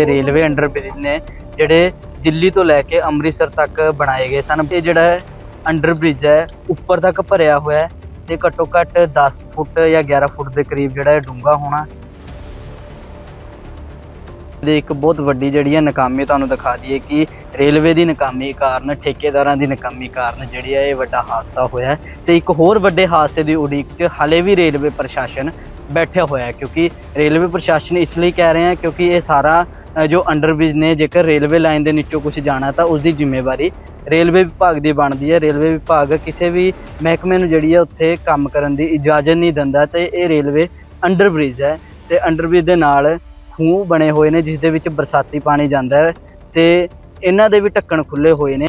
ਇਹ railway underbridge ਨੇ ਜਿਹੜੇ ਦਿੱਲੀ ਤੋਂ ਲੈ ਕੇ ਅੰਮ੍ਰਿਤਸਰ ਤੱਕ ਬਣਾਏ ਗਏ ਸਨ। ਇਹ ਜਿਹੜਾ ਅੰਡਰਬ੍ਰਿਜ ਹੈ, ਉੱਪਰ ਤੱਕ ਭਰਿਆ ਹੋਇਆ ਹੈ ਤੇ ਘੱਟੋ ਘੱਟ 10 ਫੁੱਟ ਜਾਂ 11 ਫੁੱਟ ਦੇ ਕਰੀਬ ਜਿਹੜਾ ਇਹ ਡੂੰਘਾ ਹੋਣਾ ਦੇ ਇੱਕ ਬਹੁਤ ਵੱਡੀ ਜਿਹੜੀ ਹੈ ਨਾਕਾਮੀ ਤੁਹਾਨੂੰ ਦਿਖਾ ਦਈਏ ਕਿ ਰੇਲਵੇ ਦੀ ਨਕਾਮੀ ਕਾਰਨ, ਠੇਕੇਦਾਰਾਂ ਦੀ ਨਕਾਮੀ ਕਾਰਨ ਜਿਹੜੀ ਹੈ ਇਹ ਵੱਡਾ ਹਾਦਸਾ ਹੋਇਆ ਹੈ ਤੇ ਇੱਕ ਹੋਰ ਵੱਡੇ ਹਾਦਸੇ ਦੀ ਉਡੀਕ 'ਚ ਹਲੇ ਵੀ ਰੇਲਵੇ ਪ੍ਰਸ਼ਾਸਨ ਬੈਠਿਆ ਹੋਇਆ ਹੈ ਕਿਉਂਕਿ ਰੇਲਵੇ ਪ੍ਰਸ਼ਾਸਨ ਇਸ ਲਈ ਕਹਿ ਰਹੇ ਆ ਕਿਉਂਕਿ ਇਹ ਸਾਰਾ ਜੋ ਅੰਡਰਬ੍ਰਿਜ ਨੇ, ਜੇਕਰ ਰੇਲਵੇ ਲਾਈਨ ਦੇ ਨੀਚੋਂ ਕੁਝ ਜਾਣਾ ਤਾਂ ਉਸ ਦੀ ਜ਼ਿੰਮੇਵਾਰੀ ਰੇਲਵੇ ਵਿਭਾਗ ਦੀ ਬਣਦੀ ਹੈ। ਰੇਲਵੇ ਵਿਭਾਗ ਕਿਸੇ ਵੀ ਮਹਿਕਮੇ ਨੂੰ ਜਿਹੜੀ ਹੈ ਉੱਥੇ ਕੰਮ ਕਰਨ ਦੀ ਇਜਾਜ਼ਤ ਨਹੀਂ ਦਿੰਦਾ ਤੇ ਇਹ ਰੇਲਵੇ ਅੰਡਰਬ੍ਰਿਜ ਹੈ ਤੇ ਅੰਡਰਬ੍ਰਿਜ ਦੇ ਨਾਲ ਖੂਹ ਬਣੇ ਹੋਏ ਨੇ, ਜਿਸ ਦੇ ਵਿੱਚ ਬਰਸਾਤੀ ਪਾਣੀ ਜਾਂਦਾ ਹੈ ਤੇ ਇਹਨਾਂ ਦੇ ਵੀ ਢੱਕਣ ਖੁੱਲੇ ਹੋਏ ਨੇ।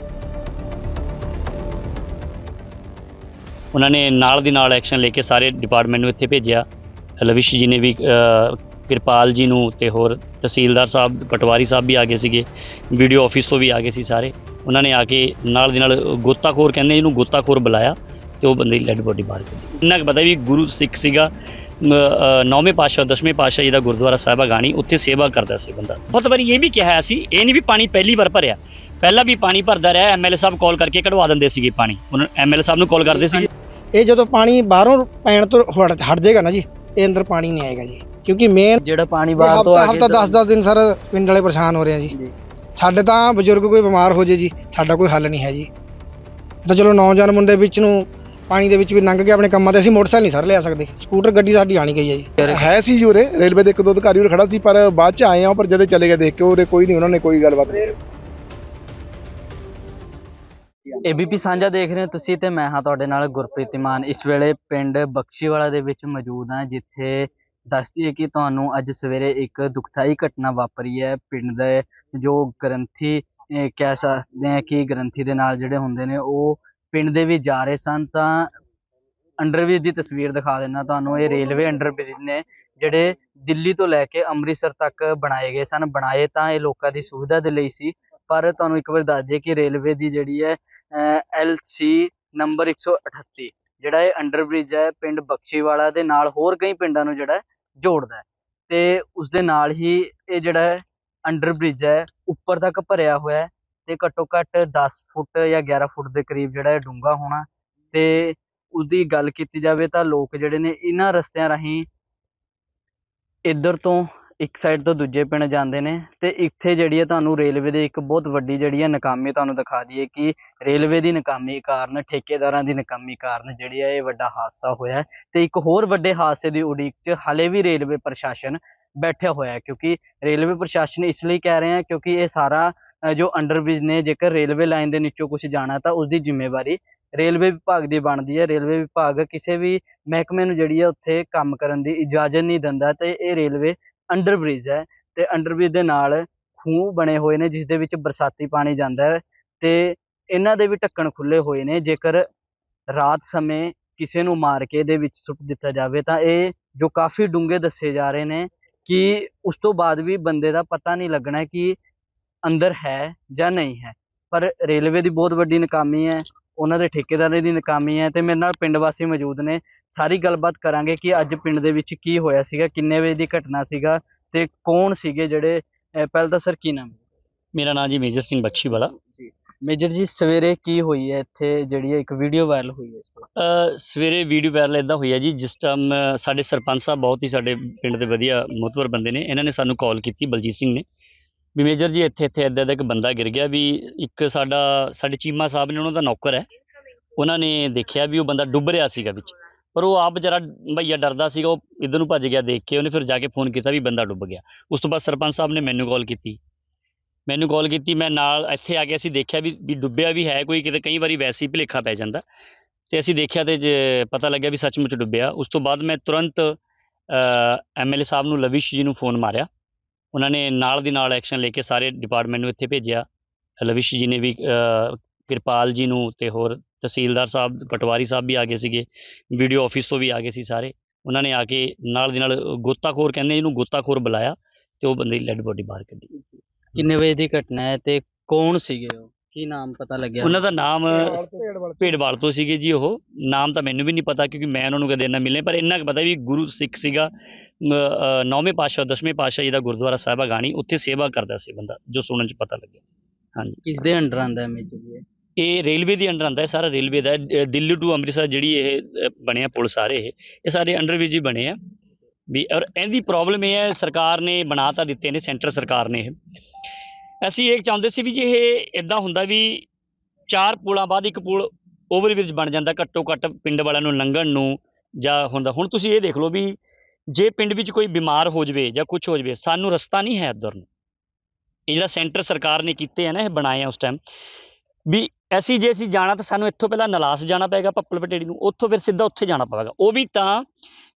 ਉਹਨਾਂ ਨੇ ਨਾਲ ਦੀ ਨਾਲ ਐਕਸ਼ਨ ਲੈ ਕੇ ਸਾਰੇ ਡਿਪਾਰਟਮੈਂਟ ਨੂੰ ਇੱਥੇ ਭੇਜਿਆ। ਲਵਿਸ਼ ਜੀ ਨੇ ਵੀ ਕਿਰਪਾਲ ਜੀ ਨੂੰ ਤੇ ਹੋਰ ਤਹਿਸੀਲਦਾਰ ਸਾਹਿਬ, ਪਟਵਾਰੀ ਸਾਹਿਬ ਵੀ ਆ ਗਏ ਸੀਗੇ, ਵੀਡੀਓ ਆਫਿਸ ਤੋਂ ਵੀ ਆ ਗਏ ਸੀ ਸਾਰੇ। ਉਹਨਾਂ ਨੇ ਆ ਕੇ ਨਾਲ ਦੀ ਨਾਲ ਗੋਤਾਖੋਰ ਕਹਿੰਦੇ ਇਹਨੂੰ ਗੋਤਾਖੋਰ ਬੁਲਾਇਆ ਤੇ ਉਹ ਬੰਦੇ ਦੀ ਡੈਡ ਬੋਡੀ ਬਾਹਰ ਕੱਢੀ। ਇੰਨਾ ਕੁ ਪਤਾ ਵੀ ਗੁਰੂ ਸਿੱਖ ਸੀਗਾ ਨੌਵੇਂ ਪਾਤਸ਼ਾਹ, ਦਸਵੇਂ ਪਾਤਸ਼ਾਹ ਜੀ ਦਾ ਗੁਰਦੁਆਰਾ ਸਾਹਿਬਾ ਗਾਣੀ, ਉੱਥੇ ਸੇਵਾ ਕਰਦਾ ਸੀ ਬੰਦਾ। ਬਹੁਤ ਵਾਰੀ ਇਹ ਵੀ ਕਿਹਾ ਸੀ, ਇਹ ਨਹੀਂ ਵੀ ਪਾਣੀ ਪਹਿਲੀ ਵਾਰ ਭਰਿਆ। ਪਹਿਲਾਂ ਵੀ ਪਾਣੀ ਭਰਦਾ ਰਿਹਾ ਐਮਐਲਏ ਸਾਹਿਬ ਕਾਲ ਕਰਕੇ ਕਢਵਾ ਦਿੰਦੇ ਸੀਗੇ ਪਾਣੀ। ਉਹਨਾਂ ਐਮਐਲਏ ਸਾਹਿਬ ਨੂੰ ਕਾਲ ਕਰਦੇ ਸੀ ਇਹ ਜਦੋਂ ਪਾਣੀ ਬਾਹਰੋਂ ਪੈਣ ਤੋਂ ਹਟ ਹਟ ਜਾਏਗਾ ਨਾ ਜੀ, ਇਹ ਅੰਦਰ ਪਾਣੀ ਨਹੀਂ ਆਏਗਾ ਜੀ। ਕਿਉਂਕਿ ਮੇਨ ਜਿਹੜਾ ਪਾਣੀ ਬਾਹਰ ਤੋਂ ਆ ਕੇ ਹਫਤਾ 10 10 ਦਿਨ ਸਰ ਪਿੰਡ ਵਾਲੇ ਪਰੇਸ਼ਾਨ ਹੋ ਰਹੇ ਆ ਜੀ। ਸਾਡੇ ਤਾਂ ਬਜ਼ੁਰਗ ਕੋਈ ਬਿਮਾਰ ਹੋ ਜੇ ਜੀ ਸਾਡਾ ਕੋਈ ਹੱਲ ਨਹੀਂ ਹੈ ਜੀ। ਤਾਂ ਚਲੋ ਨੌਜਵਾਨ ਮੁੰਡੇ ਵਿੱਚ ਨੂੰ ਪਾਣੀ ਦੇ ਵਿੱਚ ਵੀ ਲੰਘ ਕੇ ਆਪਣੇ ਕੰਮਾਂ ਤੇ ਅਸੀਂ ਮੋਟਰਸਾਈਕਲ ਨਹੀਂ ਸਰ ਲਿਆ ਸਕਦੇ। ਸਕੂਟਰ ਗੱਡੀ ਸਾਡੀ ਆਣੀ ਗਈ ਹੈ ਜੀ। ਹੈ ਸੀ ਜੀ ਉਰੇ ਰੇਲਵੇ ਦੇ ਇੱਕ ਦੋ ਅਧਿਕਾਰੀ ਉਰੇ ਖੜਾ ਸੀ ਪਰ ਬਾਅਦ ਚ ਆਏ ਆ ਪਰ ਜਦੇ ਚਲੇ ਗਏ ਦੇਖ ਕੇ ਉਰੇ ਕੋਈ ਨਹੀਂ ਉਹਨਾਂ ਨੇ ਕੋਈ ਗੱਲਬਾਤ ਨਹੀਂ। ਏਬੀਪੀ ਸਾਂਝਾ ਦੇਖ ਰਹੇ ਹੋ ਤੁਸੀਂ ਤੇ ਮੈਂ ਹਾਂ ਤੁਹਾਡੇ ਨਾਲ ਗੁਰਪ੍ਰੀਤ ਮਾਨ। ਇਸ ਵੇਲੇ ਪਿੰਡ ਬਖਸ਼ੀਵਾਲਾ ਦੇ ਵਿੱਚ ਮੌਜੂਦ ਹਾਂ ਜਿੱਥੇ ਦੱਸਦੀ ਹੈ ਕਿ ਤੁਹਾਨੂੰ ਅੱਜ ਸਵੇਰੇ ਇੱਕ ਦੁਖਦਾਈ ਘਟਨਾ ਵਾਪਰੀ ਹੈ। ਪਿੰਡ ਦੇ ਜੋ ਗ੍ਰੰਥੀ ਕਹਿ ਸਕਦੇ ਹਾਂ ਕਿ ਗ੍ਰੰਥੀ ਦੇ ਨਾਲ ਜਿਹੜੇ ਹੁੰਦੇ ਨੇ, ਉਹ ਪਿੰਡ ਦੇ ਵੀ ਜਾ ਰਹੇ ਸਨ। ਤਾਂ ਅੰਡਰਬ੍ਰਿਜ ਦੀ ਤਸਵੀਰ ਦਿਖਾ ਦਿੰਦਾ ਤੁਹਾਨੂੰ। ਇਹ ਰੇਲਵੇ ਅੰਡਰਬ੍ਰਿਜ ਨੇ, ਜਿਹੜੇ ਦਿੱਲੀ ਤੋਂ ਲੈ ਕੇ ਅੰਮ੍ਰਿਤਸਰ ਤੱਕ ਬਣਾਏ ਗਏ ਸਨ। ਬਣਾਏ ਤਾਂ ਇਹ ਲੋਕਾਂ ਦੀ ਸੁਵਿਧਾ ਦੇ ਲਈ ਸੀ, ਪਰ ਤੁਹਾਨੂੰ ਇੱਕ ਵਾਰ ਦੱਸ ਦਈਏ ਕਿ ਰੇਲਵੇ ਦੀ ਜਿਹੜੀ ਹੈ ਐਲ ਸੀ ਨੰਬਰ 138 ਜਿਹੜਾ ਇਹ ਅੰਡਰਬ੍ਰਿਜ ਹੈ, ਪਿੰਡ ਬਖਸ਼ੀਵਾਲਾ ਦੇ ਨਾਲ ਹੋਰ ਕਈ ਪਿੰਡਾਂ ਨੂੰ ਜਿਹੜਾ ਜੋੜਦਾ ਤੇ ਉਸ ਦੇ ਨਾਲ ਹੀ ਇਹ ਜਿਹੜਾ ਹੈ ਅੰਡਰਬ੍ਰਿਜ ਹੈ, ਉੱਪਰ ਤੱਕ ਭਰਿਆ ਹੋਇਆ ਤੇ ਘੱਟੋ ਘੱਟ 10 ਫੁੱਟ ਜਾਂ 11 ਫੁੱਟ ਦੇ ਕਰੀਬ ਜਿਹੜਾ ਇਹ ਡੂੰਘਾ ਹੋਣਾ ਤੇ ਉਹਦੀ ਗੱਲ ਕੀਤੀ ਜਾਵੇ ਤਾਂ ਲੋਕ ਜਿਹੜੇ ਨੇ ਇਹਨਾਂ ਰਸਤਿਆਂ ਰਾਹੀਂ ਇੱਧਰ ਤੋਂ ਇੱਕ ਸਾਈਡ ਤੋਂ ਦੂਜੇ ਪਿੰਡ ਜਾਂਦੇ ਨੇ ਤੇ ਇੱਥੇ ਜਿਹੜੀ ਹੈ ਤੁਹਾਨੂੰ ਰੇਲਵੇ ਦੀ ਇੱਕ ਬਹੁਤ ਵੱਡੀ ਜਿਹੜੀ ਹੈ ਨਕਾਮੀ ਤੁਹਾਨੂੰ ਦਿਖਾ ਦਈਏ ਕਿ ਰੇਲਵੇ ਦੀ ਨਕਾਮੀ ਕਾਰਨ, ਠੇਕੇਦਾਰਾਂ ਦੀ ਨਕਾਮੀ ਕਾਰਨ ਜਿਹੜੀ ਹੈ ਇਹ ਵੱਡਾ ਹਾਦਸਾ ਹੋਇਆ ਹੈ ਤੇ ਇੱਕ ਹੋਰ ਵੱਡੇ ਹਾਦਸੇ ਦੀ ਉਡੀਕ 'ਚ ਹਲੇ ਵੀ ਰੇਲਵੇ ਪ੍ਰਸ਼ਾਸਨ ਬੈਠਿਆ ਹੋਇਆ ਹੈ ਕਿਉਂਕਿ ਰੇਲਵੇ ਪ੍ਰਸ਼ਾਸਨ ਇਸ ਲਈ ਕਹਿ ਰਹੇ ਹਾਂ ਕਿਉਂਕਿ ਇਹ ਸਾਰਾ ਜੋ ਅੰਡਰਬ੍ਰਿਜ ਨੇ ਜੇਕਰ ਰੇਲਵੇ ਲਾਈਨ ਦੇ ਨੀਚੋਂ ਕੁਝ ਜਾਣਾ ਤਾਂ ਉਸ ਦੀ ਜ਼ਿੰਮੇਵਾਰੀ ਰੇਲਵੇ ਵਿਭਾਗ ਦੀ ਬਣਦੀ ਹੈ। ਰੇਲਵੇ ਵਿਭਾਗ ਕਿਸੇ ਵੀ ਮਹਿਕਮੇ ਨੂੰ ਜਿਹੜੀ ਹੈ ਉੱਥੇ ਕੰਮ ਕਰਨ ਦੀ ਇਜਾਜ਼ਤ ਨਹੀਂ ਦਿੰਦਾ ਤੇ ਇਹ ਰੇਲਵੇ ਅੰਡਰ ਬ੍ਰਿਜ ਹੈ ਤੇ ਅੰਡਰ ਬ੍ਰਿਜ ਦੇ ਨਾਲ ਖੂਹ ਬਣੇ ਹੋਏ ਨੇ ਜਿਸ ਦੇ ਵਿੱਚ ਬਰਸਾਤੀ ਪਾਣੀ ਜਾਂਦਾ ਹੈ ਤੇ ਇਹਨਾਂ ਦੇ ਵੀ ਢੱਕਣ ਖੁੱਲੇ ਹੋਏ ਨੇ, ਜੇਕਰ ਰਾਤ ਸਮੇਂ ਕਿਸੇ ਨੂੰ ਮਾਰ ਕੇ ਇਹਦੇ ਵਿੱਚ ਸੁੱਟ ਦਿੱਤਾ ਜਾਵੇ ਤਾਂ ਇਹ ਜੋ ਕਾਫੀ ਡੂੰਘੇ ਦੱਸੇ ਜਾ ਰਹੇ ਨੇ ਕਿ ਉਸ ਤੋਂ ਬਾਅਦ ਵੀ ਬੰਦੇ ਦਾ ਪਤਾ ਨਹੀਂ ਲੱਗਣਾ ਕਿ ਅੰਦਰ ਹੈ ਜਾਂ ਨਹੀਂ ਹੈ। ਪਰ ਰੇਲਵੇ ਦੀ ਬਹੁਤ ਵੱਡੀ ਨਾਕਾਮੀ ਹੈ ਉਹਨਾਂ ਦੇ ਠੇਕੇਦਾਰਾਂ ਦੀ ਨਾਕਾਮੀ ਹੈ ਤੇ ਮੇਰੇ ਨਾਲ ਪਿੰਡ ਵਾਸੀ ਮੌਜੂਦ ਨੇ। ਸਾਰੀ ਗੱਲਬਾਤ ਕਰਾਂਗੇ ਕਿ ਅੱਜ ਪਿੰਡ ਦੇ ਵਿੱਚ ਕੀ ਹੋਇਆ ਸੀਗਾ ਕਿੰਨੇ ਵਜੇ ਦੀ ਘਟਨਾ ਸੀਗਾ ਤੇ ਕੌਣ ਸੀਗੇ ਜਿਹੜੇ ਪਹਿਲਾਂ ਤਾਂ ਸਰ ਕੀ ਨਾਮ? ਮੇਰਾ ਨਾਮ ਜੀ ਮੇਜਰ ਸਿੰਘ ਬਖਸ਼ੀਵਾਲਾ। ਮੇਜਰ ਜੀ ਸਵੇਰੇ ਕੀ ਹੋਈ ਹੈ ਇੱਥੇ ਜਿਹੜੀ ਇੱਕ ਵੀਡੀਓ ਵਾਇਰਲ ਹੋਈ ਹੈ ਅ, ਸਵੇਰੇ ਵੀਡੀਓ ਵਾਇਰਲ ਇਦਾਂ ਹੋਈ ਹੈ ਜੀ ਜਿਸ ਟਾਈਮ ਸਾਡੇ ਸਰਪੰਚ ਸਾਹਿਬ ਬਹੁਤ ਹੀ ਸਾਡੇ ਪਿੰਡ ਦੇ ਵਧੀਆ ਮੁਤਬਰ ਬੰਦੇ ਨੇ। ਇਹਨਾਂ ਨੇ ਸਾਨੂੰ ਕਾਲ ਕੀਤੀ ਬਲਜੀਤ ਸਿੰਘ ਨੇ। ਵੀ ਮੇਜਰ ਜੀ, ਇੱਥੇ ਇੱਥੇ ਇੱਦਾਂ ਦਾ ਇੱਕ ਬੰਦਾ ਗਿਰ ਗਿਆ ਵੀ ਇੱਕ ਸਾਡਾ, ਸਾਡੇ ਚੀਮਾ ਸਾਹਿਬ ਨੇ ਉਹਨਾਂ ਦਾ ਨੌਕਰ ਹੈ। ਉਹਨਾਂ ਨੇ ਦੇਖਿਆ ਵੀ ਉਹ ਬੰਦਾ ਡੁੱਬ ਰਿਹਾ ਸੀਗਾ ਵਿੱਚ। ਪਰ ਉਹ ਆਪ ਜਰਾ ਭਈਆ ਡਰਦਾ ਸੀਗਾ, ਉਹ ਇੱਧਰ ਨੂੰ ਭੱਜ ਗਿਆ, ਦੇਖ ਕੇ ਉਹਨੇ ਫਿਰ ਜਾ ਕੇ ਫੋਨ ਕੀਤਾ ਵੀ ਬੰਦਾ ਡੁੱਬ ਗਿਆ। ਉਸ ਤੋਂ ਬਾਅਦ ਸਰਪੰਚ ਸਾਹਿਬ ਨੇ ਮੈਨੂੰ ਕਾਲ ਕੀਤੀ। ਮੈਨੂੰ ਕਾਲ ਕੀਤੀ, ਮੈਂ ਨਾਲ ਇੱਥੇ ਆ ਕੇ ਅਸੀਂ ਦੇਖਿਆ ਵੀ ਵੀ ਡੁੱਬਿਆ ਵੀ ਹੈ ਕੋਈ ਕਿਤੇ, ਕਈ ਵਾਰੀ ਵੈਸੇ ਹੀ ਭੁਲੇਖਾ ਪੈ ਜਾਂਦਾ। ਤੇ ਅਸੀਂ ਦੇਖਿਆ ਤੇ ਜੇ ਪਤਾ ਲੱਗਿਆ ਵੀ ਸੱਚਮੁੱਚ ਡੁੱਬਿਆ। ਉਸ ਤੋਂ ਬਾਅਦ ਮੈਂ ਤੁਰੰਤ ਐਮਐਲਏ ਸਾਹਿਬ ਨੂੰ ਲਵਿਸ਼ ਜੀ ਨੂੰ ਫੋਨ ਮਾਰਿਆ। ਉਹਨਾਂ ਨੇ ਨਾਲ ਦੀ ਨਾਲ ਐਕਸ਼ਨ ਲੈ ਕੇ ਸਾਰੇ ਡਿਪਾਰਟਮੈਂਟ ਨੂੰ ਇੱਥੇ ਭੇਜਿਆ। ਲਵਿਸ਼ ਜੀ ਨੇ ਵੀ ਕਿਰਪਾਲ ਜੀ ਨੂੰ ਤੇ ਹੋਰ ਤਹਿਸੀਲਦਾਰ ਸਾਹਿਬ, ਪਟਵਾਰੀ ਸਾਹਿਬ ਵੀ ਆ ਗਏ ਸੀਗੇ। ਵੀਡੀਓ ਆਫਿਸ ਤੋਂ ਵੀ ਆ ਗਏ ਸੀ ਸਾਰੇ। ਉਹਨਾਂ ਨੇ ਆ ਕੇ ਨਾਲ ਦੀ ਨਾਲ ਗੋਤਾਖੋਰ ਕਹਿੰਦੇ ਇਹਨੂੰ ਗੋਤਾਖੋਰ ਬੁਲਾਇਆ ਤੇ ਉਹ ਬੰਦੇ ਦੀ ਡੈਡ ਬੋਡੀ ਬਾਹਰ ਕੱਢੀ। ਕਿੰਨੇ ਵਜੇ ਦੀ ਘਟਨਾ ਹੈ ਤੇ ਕੌਣ ਸੀਗੇ ਉਹ? ਕੀ ਨਾਮ ਪਤਾ ਲੱਗਿਆ? ਉਹਨਾਂ ਦਾ ਨਾਮ ਭੇੜ ਵਾਲ ਭੇਡਵਾਲ ਤੋਂ। ਸੀਗੇ ਜੀ ਉਹ। ਨਾਮ ਤਾਂ ਮੈਨੂੰ ਵੀ ਨਹੀਂ ਪਤਾ ਕਿਉਂਕਿ ਮੈਂ ਉਹਨਾਂ ਨੂੰ ਕਦੇ ਇੰਨਾ ਮਿਲੇ ਪਰ ਇੰਨਾ ਕੁ ਪਤਾ ਵੀ ਗੁਰੂ ਸਿੱਖ ਸੀਗਾ। ਨੌਵੇਂ ਪਾਤਸ਼ਾਹ ਦਸਵੇਂ ਪਾਤਸ਼ਾਹ ਜੀ ਦਾ ਗੁਰਦੁਆਰਾ ਸਾਹਿਬ ਗਾਣੀ ਉੱਥੇ ਸੇਵਾ ਕਰਦਾ ਸੀ ਬੰਦਾ ਜੋ ਸੁਣਨ ਚ ਪਤਾ ਲੱਗਿਆ। ਹਾਂਜੀ। ਕਿਸ ਦੇ ਅੰਡਰ ਆਂਦਾ ਹੈ ਮੇਜਰ ਜੀ ਇਹ? ਰੇਲਵੇ ਦੇ ਅੰਡਰ ਆਂਦਾ ਹੈ ਸਾਰਾ ਰੇਲਵੇ ਦਾ। ਦਿੱਲੀ ਟੂ ਅੰਮ੍ਰਿਤਸਰ ਜਿਹੜੀ ਇਹ ਅ, ਬਣੇ ਆ ਪੁਲ ਸਾਰੇ ਇਹ। ਇਹ ਸਾਰੇ ਅੰਡਰ ਵਿੱਚ ਹੀ ਬਣੇ ਆ। ਵੀ ਔਰ ਇਹਦੀ ਪ੍ਰੋਬਲਮ ਇਹ ਹੈ ਸਰਕਾਰ ਨੇ ਬਣਾ ਤਾਂ ਦਿੱਤੇ ਨੇ ਸੈਂਟਰ ਸਰਕਾਰ ਨੇ ਇਹ। ਅਸੀਂ ਇਹ ਚਾਹੁੰਦੇ ਸੀ ਵੀ ਜੇ ਇਹ ਇਦਾਂ ਹੁੰਦਾ ਵੀ ਚਾਰ ਪੁਲਾਂ ਬਾਅਦ ਇੱਕ ਪੁਲ ਓਵਰਬ੍ਰਿਜ ਬਣ ਜਾਂਦਾ ਘੱਟੋ ਘੱਟ ਪਿੰਡ ਵਾਲਿਆਂ ਨੂੰ ਲੰਘਣ ਨੂੰ ਜਾਂ ਹੁੰਦਾ, ਹੁਣ ਤੁਸੀਂ ਇਹ ਦੇਖ ਲਓ ਵੀ ਜੇ ਪਿੰਡ ਵਿੱਚ ਕੋਈ ਬਿਮਾਰ ਹੋ ਜਵੇ ਜਾਂ ਕੁਝ ਹੋ ਜਵੇ, ਸਾਨੂੰ ਰਸਤਾ ਨਹੀਂ ਹੈ ਇੱਧਰ ਨੂੰ। ਇਹ ਜਿਹੜਾ ਸੈਂਟਰ ਸਰਕਾਰ ਨੇ ਕੀਤੇ ਆ ਨਾ, ਇਹ ਬਣਾਏ ਆ ਉਸ ਟਾਈਮ ਵੀ ਅਸੀਂ ਜੇ ਅਸੀਂ ਜਾਣਾ ਤਾਂ ਸਾਨੂੰ ਇੱਥੋਂ ਪਹਿਲਾਂ ਨਲਾਸ ਜਾਣਾ ਪਏਗਾ ਪੱਪਲ ਪਟੇੜੀ ਨੂੰ, ਉੱਥੋਂ ਫਿਰ ਸਿੱਧਾ ਉੱਥੇ ਜਾਣਾ ਪਵੇਗਾ। ਉਹ ਵੀ ਤਾਂ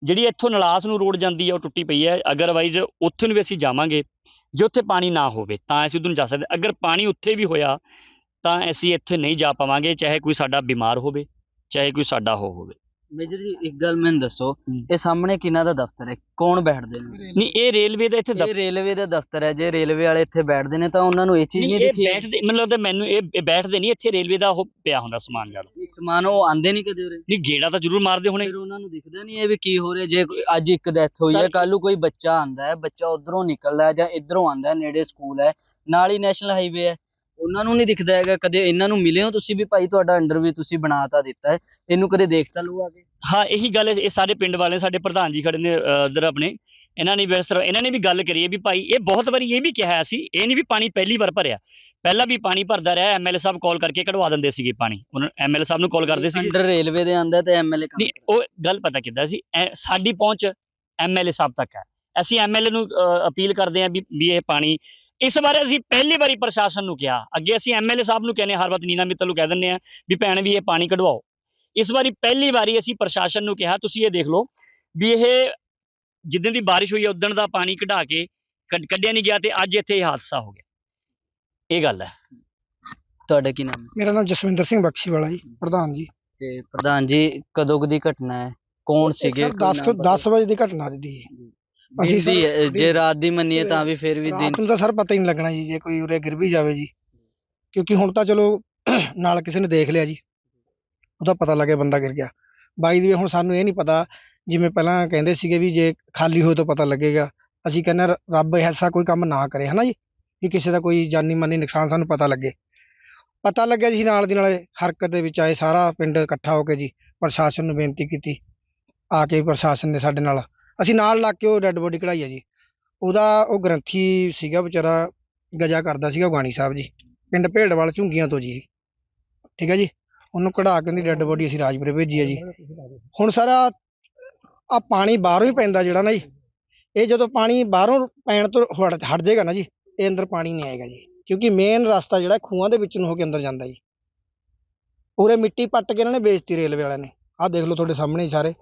ਜਿਹੜੀ ਇੱਥੋਂ ਨਲਾਸ ਨੂੰ ਰੋਡ ਜਾਂਦੀ ਹੈ ਉਹ ਟੁੱਟੀ ਪਈ ਹੈ ਅਗਰਵਾਈਜ਼ ਉੱਥੇ ਨੂੰ ਵੀ ਅਸੀਂ ਜਾਵਾਂਗੇ। ਜੇ ਉੱਥੇ ਪਾਣੀ ਨਾ ਹੋਵੇ, ਤਾਂ ਅਸੀਂ ਉਧਰ ਨੂੰ ਜਾ ਸਕਦੇ। ਅਗਰ ਪਾਣੀ ਉੱਥੇ ਵੀ ਹੋਇਆ, ਤਾਂ ਅਸੀਂ ਇੱਥੇ ਨਹੀਂ ਜਾ ਪਾਵਾਂਗੇ, ਚਾਹੇ ਕੋਈ ਸਾਡਾ ਬਿਮਾਰ ਹੋਵੇ, ਚਾਹੇ ਕੋਈ ਸਾਡਾ ਹੋ ਹੋਵੇ। ਮੇਜਰ ਜੀ ਇੱਕ ਗੱਲ ਮੈਨੂੰ ਦੱਸੋ। ਇਹ ਸਾਹਮਣੇ ਕਿਹਨਾਂ ਦਾ ਦਫ਼ਤਰ ਹੈ? ਕੌਣ ਬੈਠਦੇ ਨੇ? ਨਹੀਂ ਇਹ ਰੇਲਵੇ ਦਾ ਇੱਥੇ ਇਹ ਰੇਲਵੇ ਦਾ ਦਫ਼ਤਰ ਹੈ ਜੇ ਰੇਲਵੇ ਵਾਲੇ ਇੱਥੇ ਬੈਠਦੇ ਨੇ ਤਾਂ ਉਹਨਾਂ ਨੂੰ ਇਹ ਚੀਜ਼ ਨਹੀਂ ਦਿਖੀ ਬੈਠਦੇ ਮੈਨੂੰ ਲੱਗਦਾ ਮੈਨੂੰ ਇਹ ਬੈਠਦੇ ਨਹੀਂ ਇੱਥੇ ਰੇਲਵੇ ਦਾ ਉਹ ਪਿਆ ਹੁੰਦਾ ਸਮਾਨ ਜ਼ਿਆਦਾ। ਨਹੀਂ, ਸਮਾਨ ਉਹ ਆਂਦੇ ਨਹੀਂ ਕਦੇ ਉਰੇ। ਨਹੀਂ ਗੇੜਾ ਤਾਂ ਜ਼ਰੂਰ ਮਾਰਦੇ ਹੋਣੇ। ਫਿਰ ਉਹਨਾਂ ਨੂੰ ਦਿਖਦਾ ਨਹੀਂ ਇਹ ਵੀ ਕੀ ਹੋ ਰਿਹਾ ਜੇ ਅੱਜ ਇੱਕ ਡੈਥ ਹੋਈ ਹੈ ਕੱਲ ਨੂੰ ਕੋਈ ਬੱਚਾ ਆਂਦਾ ਹੈ ਬੱਚਾ ਉਧਰੋਂ ਨਿਕਲਦਾ ਹੈ ਜਾਂ ਇਧਰੋਂ ਆਂਦਾ ਹੈ ਨੇੜੇ ਸਕੂਲ ਹੈ ਨਾਲ ਹੀ ਨੈਸ਼ਨਲ ਹਾਈਵੇ ਹੈ। ਉਹਨਾਂ ਨੂੰ ਨਹੀਂ ਦਿਖਦਾ ਹੈਗਾ ਕਦੇ ਇਹਨਾਂ ਨੂੰ ਮਿਲੇ ਹੋ ਤੁਸੀਂ ਵੀ ਭਾਈ ਤੁਹਾਡਾ ਅੰਡਰ ਵੀ ਤੁਸੀਂ ਬਣਾ ਤਾਂ ਦਿੱਤਾ ਹੈ ਇਹਨੂੰ ਕਦੇ ਦੇਖ ਤਾਂ ਲਓ ਆ ਕੇ। ਹਾਂ ਇਹੀ ਗੱਲ ਇਹ ਸਾਰੇ ਪਿੰਡ ਵਾਲੇ ਸਾਡੇ ਪ੍ਰਧਾਨ ਜੀ ਖੜੇ ਨੇ ਇੱਧਰ ਆਪਣੇ। ਇਹਨਾਂ ਨੇ ਵੀ ਇਸ ਤਰ੍ਹਾਂ ਇਹਨਾਂ ਨੇ ਵੀ ਗੱਲ ਕਰੀ ਹੈ ਵੀ ਭਾਈ ਇਹ ਬਹੁਤ ਵਾਰੀ ਇਹ ਵੀ ਕਿਹਾ ਸੀ ਇਹ ਨਹੀਂ ਵੀ ਪਾਣੀ ਪਹਿਲੀ ਵਾਰ ਭਰਿਆ। ਪਹਿਲਾਂ ਵੀ ਪਾਣੀ ਭਰਦਾ ਰਿਹਾ ਐਮਐਲਏ ਸਾਹਿਬ ਕਾਲ ਕਰਕੇ ਕਢਵਾ ਦਿੰਦੇ ਸੀਗੇ ਪਾਣੀ। ਉਹਨਾਂ ਐਮਐਲਏ ਸਾਹਿਬ ਨੂੰ ਕਾਲ ਕਰਦੇ ਸੀ। ਅੰਡਰ ਰੇਲਵੇ ਦੇ ਆਂਦਾ ਤੇ ਐਮਐਲਏ ਨਹੀਂ ਉਹ ਗੱਲ ਪਤਾ ਕਿੱਦਾਂ ਸੀ ਸਾਡੀ ਪਹੁੰਚ ਐਮਐਲਏ ਸਾਹਿਬ ਤੱਕ ਹੈ। ਅਸੀਂ ਐਮਐਲਏ ਨੂੰ ਅਹ, ਅਪੀਲ ਕਰਦੇ ਹਾਂ ਵੀ ਵੀ ਇਹ ਪਾਣੀ ਇਸ ਬਾਰੇ ਅਸੀਂ ਪਹਿਲੀ ਵਾਰੀ ਪ੍ਰਸ਼ਾਸਨ ਨੂੰ ਕਿਹਾ। ਅੱਗੇ ਅਸੀਂ ਐਮਐਲਏ ਸਾਹਿਬ ਨੂੰ ਕਹਿੰਦੇ ਹਾਂ, ਹਰ ਵਾਰ ਨੀਨਾ ਮਿੱਤਲ ਨੂੰ ਕਹਿ ਦਿੰਦੇ ਆ ਵੀ ਭੈਣ ਵੀ ਇਹ ਪਾਣੀ ਕਢਵਾਓ। ਇਸ ਵਾਰੀ ਪਹਿਲੀ ਵਾਰੀ ਅਸੀਂ ਪ੍ਰਸ਼ਾਸਨ ਨੂੰ ਕਿਹਾ ਤੁਸੀਂ ਇਹ ਦੇਖ ਲਓ ਵੀ ਇਹ ਜਿੱਦਣ ਦੀ ਬਾਰਿਸ਼ ਹੋਈ ਹੈ ਉਦਣ ਦਾ ਪਾਣੀ ਕਢਾ ਕੇ ਕੱਢ- ਕੱਢਿਆ ਨਹੀਂ ਗਿਆ ਤੇ ਅੱਜ ਇੱਥੇ ਇਹ ਹਾਦਸਾ ਹੋ ਗਿਆ। ਇਹ ਗੱਲ ਹੈ। ਤੁਹਾਡਾ ਕੀ ਨਾਮ ਮੇਰਾ ਨਾਮ ਜਸਵਿੰਦਰ ਸਿੰਘ ਬਖਸ਼ੀਵਾਲਾ ਜੀ ਪ੍ਰਧਾਨ ਜੀ। ਤੇ ਪ੍ਰਧਾਨ ਜੀ ਕਦੋਂ ਦੀ ਘਟਨਾ ਹੈ? ਕੌਣ ਸੀਗੇ? 10 10 ਵਜੇ ਦੀ ਘਟਨਾ ਦੀ ਅਸੀਂ ਜੇ ਰਾਤ ਦੀ ਮੰਨੀਏ ਤਾਂ ਵੀ ਫਿਰ ਵੀ ਦਿਨ ਰਾਤ ਨੂੰ ਤਾਂ ਸਰ ਪਤਾ ਹੀ ਨਹੀਂ ਲੱਗਣਾ ਜੀ ਜੇ ਕੋਈ ਉਰੇ ਗਿਰ ਵੀ ਜਾਵੇ ਜੀ। ਕਿਉਂਕਿ ਹੁਣ ਤਾਂ ਚਲੋ ਨਾਲ ਕਿਸੇ ਨੇ ਦੇਖ ਲਿਆ ਜੀ। ਉਹਦਾ ਪਤਾ ਲੱਗਿਆ ਬੰਦਾ ਗਿਰ ਗਿਆ। ਬਾਈ ਦੀ ਹੁਣ ਸਾਨੂੰ ਇਹ ਨਹੀਂ ਪਤਾ ਜਿਵੇਂ ਪਹਿਲਾਂ ਕਹਿੰਦੇ ਸੀਗੇ ਵੀ ਜੇ ਖਾਲੀ ਹੋਏ ਤਾਂ ਪਤਾ ਲੱਗੇਗਾ। ਅਸੀਂ ਕਹਿੰਦੇ ਹਾਂ ਰੱਬ ਐਸਾ ਕੋਈ ਕੰਮ ਨਾ ਕਰੇ ਹਨਾ ਜੀ? ਵੀ ਕਿਸੇ ਦਾ ਕੋਈ ਜਾਨੀ ਮਾਨੀ ਨੁਕਸਾਨ ਸਾਨੂੰ ਪਤਾ ਲੱਗੇ। ਪਤਾ ਲੱਗਿਆ ਜੀ ਨਾਲ ਦੀ ਨਾਲ ਹਰਕਤ ਦੇ ਵਿੱਚ ਆਏ ਸਾਰਾ ਪਿੰਡ ਇਕੱਠਾ ਹੋ ਕੇ ਜੀ ਪ੍ਰਸ਼ਾਸਨ ਨੂੰ ਬੇਨਤੀ ਕੀਤੀ। ਆ ਕੇ ਪ੍ਰਸ਼ਾਸਨ ਨੇ ਸਾਡੇ ਨਾਲ ਅਸੀਂ ਨਾਲ ਲੱਗ ਕੇ ਉਹ ਡੈੱਡ ਬੋਡੀ ਕਢਾਈ ਹੈ ਜੀ। ਉਹਦਾ ਉਹ ਗ੍ਰੰਥੀ ਸੀਗਾ ਵਿਚਾਰਾ, ਗਜਾ ਕਰਦਾ ਸੀਗਾ ਗਾਣੀ ਸਾਹਿਬ ਜੀ। ਪਿੰਡ ਭੇੜਵਾਲ ਝੁੰਗੀਆਂ ਤੋਂ ਜੀ। ਠੀਕ ਹੈ ਜੀ? ਉਹਨੂੰ ਕਢਾ ਕੇ ਉਹਦੀ ਡੈੱਡ ਬੋਡੀ ਅਸੀਂ ਰਾਜਪੁਰੇ ਭੇਜੀ ਹੈ ਜੀ। ਹੁਣ ਸਾਰਾ ਆ ਪਾਣੀ ਬਾਹਰੋਂ ਹੀ ਪੈਂਦਾ ਜਿਹੜਾ ਨਾ ਜੀ। ਇਹ ਜਦੋਂ ਪਾਣੀ ਬਾਹਰੋਂ ਪੈਣ ਤੋਂ ਹਟ ਹਟ ਜਾਏਗਾ ਨਾ ਜੀ, ਇਹ ਅੰਦਰ ਪਾਣੀ ਨਹੀਂ ਆਏਗਾ ਜੀ। ਕਿਉਂਕਿ ਮੇਨ ਰਸਤਾ ਜਿਹੜਾ ਖੂਹਾਂ ਦੇ ਵਿੱਚ ਨੂੰ ਹੋ ਕੇ ਅੰਦਰ ਜਾਂਦਾ ਜੀ। ਪੂਰੇ ਮਿੱਟੀ ਪੱਟ ਕੇ ਇਹਨਾਂ ਨੇ ਵੇਚਤੀ ਰੇਲਵੇ ਵਾਲਿਆਂ ਨੇ। ਆਹ ਦੇਖ ਲਓ ਤੁਹਾਡੇ ਸਾਹਮਣੇ ਸਾਰੇ।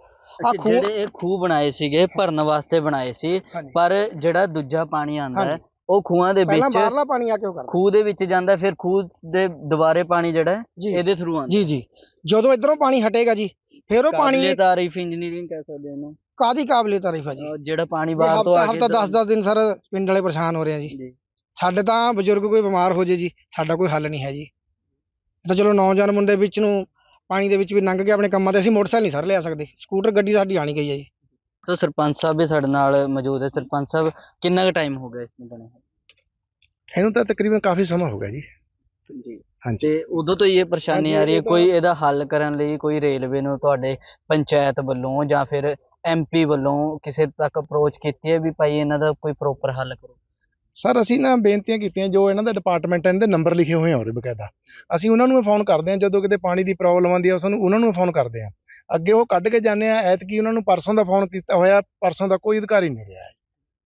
ਆ ਖੂਹ ਜਿਹੜੇ ਇਹ ਖੂਹ ਬਣਾਏ ਸੀਗੇ ਭਰਨ ਵਾਸਤੇ ਬਣਾਏ ਸੀ ਹਾਂਜੀ। ਪਰ ਜਿਹੜਾ ਦੂਜਾ ਪਾਣੀ ਆਂਦਾ ਹੈ ਹਾਂਜੀ। ਉਹ ਖੂਹਾਂ ਦੇ ਪਹਿਲਾਂ ਵਿੱਚ ਬਾਹਰਲਾ ਪਾਣੀ ਆ ਕੇ ਉਹ ਕਰਦਾ। ਖੂਹ ਦੇ ਵਿੱਚ ਜਾਂਦਾ ਫਿਰ ਖੂਹ ਦੇ ਦੁਬਾਰੇ ਪਾਣੀ ਜਿਹੜਾ ਹੈ ਜੀ। ਇਹਦੇ ਥਰੂ ਆਂਦਾ ਜੀ ਜੀ। ਜਦੋਂ ਇਧਰੋਂ ਪਾਣੀ ਹਟੇਗਾ ਜੀ ਫਿਰ ਉਹ ਪਾਣੀ ਤਾਰੀਫ ਇੰਜੀਨੀਅਰਿੰਗ ਕਹਿ ਸਕਦੇ ਹਾਂ ਇਹਨੂੰ। ਕਾਦੀ ਕਾਬਲੇ ਤਾਰੀਫ ਹੈ ਜੀ? ਅਹ ਜਿਹੜਾ ਪਾਣੀ ਬਾਹਰ ਤੋਂ ਹਫਤਾ ਆ ਕੇ ਹਫਤਾ 10 10 ਦਿਨ ਸਰ ਪਿੰਡ ਵਾਲੇ ਪਰੇਸ਼ਾਨ ਹੋ ਰਹੇ ਆ ਜੀ। ਜੀ। ਸਾਡੇ ਤਾਂ ਬਜ਼ੁਰਗ ਕੋਈ ਬਿਮਾਰ ਹੋ ਜੇ ਜੀ ਸਾਡਾ ਕੋਈ ਹੱਲ ਨਹੀਂ ਹੈ ਜੀ। ਇਹ ਤਾਂ ਚਲੋ ਨੌਜਵਾਨ ਮੁੰਡੇ ਵਿੱਚ ਨੂੰ ਪਾਣੀ ਦੇ ਵਿੱਚ ਵੀ ਲੰਘ ਕੇ ਆਪਣੇ ਕੰਮਾਂ ਤੇ ਅਸੀਂ ਮੋਟਰਸਾਈਕਲ ਨਹੀਂ ਸਰ ਲਿਆ ਸਕਦੇ। ਸਕੂਟਰ ਗੱਡੀ ਸਾਡੀ ਆਣੀ ਗਈ ਹੈ ਜੀ। ਸੋ ਸਰਪੰਚ ਸਾਹਿਬ ਵੀ ਸਾਡੇ ਨਾਲ ਮੌਜੂਦ ਹੈ। ਸਰਪੰਚ ਸਾਹਿਬ ਕਿੰਨਾ ਕੁ ਟਾਈਮ ਹੋ ਗਿਆ ਇਸ ਨੂੰ ਬਣੇ ਹੋਏ? ਇਹਨੂੰ ਤਾਂ ਤਕਰੀਬਨ ਕਾਫੀ ਸਮਾਂ ਹੋ ਗਿਆ ਜੀ। ਜੀ। ਹਾਂਜੀ। ਤੇ ਉਦੋਂ ਤੋਂ ਹੀ ਇਹ ਪਰੇਸ਼ਾਨੀ ਆ ਰਹੀ ਹੈ। ਕੋਈ ਇਹਦਾ ਹੱਲ ਕਰਨ ਲਈ ਕੋਈ ਰੇਲਵੇ ਨੂੰ ਤੁਹਾਡੇ ਪੰਚਾਇਤ ਵੱਲੋਂ ਜਾਂ ਫਿਰ ਐਮਪੀ ਵੱਲੋਂ ਕਿਸੇ ਤੱਕ ਅਪਰੋਚ ਕੀਤੀ ਹੈ ਵੀ ਭਾਈ ਇਹਨਾਂ ਦਾ ਕੋਈ ਪ੍ਰੋਪਰ ਹੱਲ ਕਰੋ? ਸਰ ਅਸੀਂ ਨਾ ਬੇਨਤੀਆਂ ਕੀਤੀਆਂ, ਜੋ ਇਹਨਾਂ ਦਾ ਡਿਪਾਰਟਮੈਂਟ ਹੈ ਇਹਨਾਂ ਦੇ ਨੰਬਰ ਲਿਖੇ ਹੋਏ ਆ ਉਰੇ ਬਕਾਇਦਾ। ਅਸੀਂ ਉਹਨਾਂ ਨੂੰ ਫੋਨ ਕਰਦੇ ਹਾਂ ਜਦੋਂ ਕਿਤੇ ਪਾਣੀ ਦੀ ਪ੍ਰੋਬਲਮ ਆਉਂਦੀ ਆ ਸਾਨੂੰ ਉਹਨਾਂ ਨੂੰ ਫੋਨ ਕਰਦੇ ਆ। ਅੱਗੇ ਉਹ ਕੱਢ ਕੇ ਜਾਂਦੇ ਆ, ਐਤਕੀ ਉਹਨਾਂ ਨੂੰ ਪਰਸੋਂ ਦਾ ਫੋਨ ਕੀਤਾ ਹੋਇਆ, ਪਰਸੋਂ ਦਾ ਕੋਈ ਅਧਿਕਾਰੀ ਨਹੀਂ ਰਿਹਾ। ਹੈ।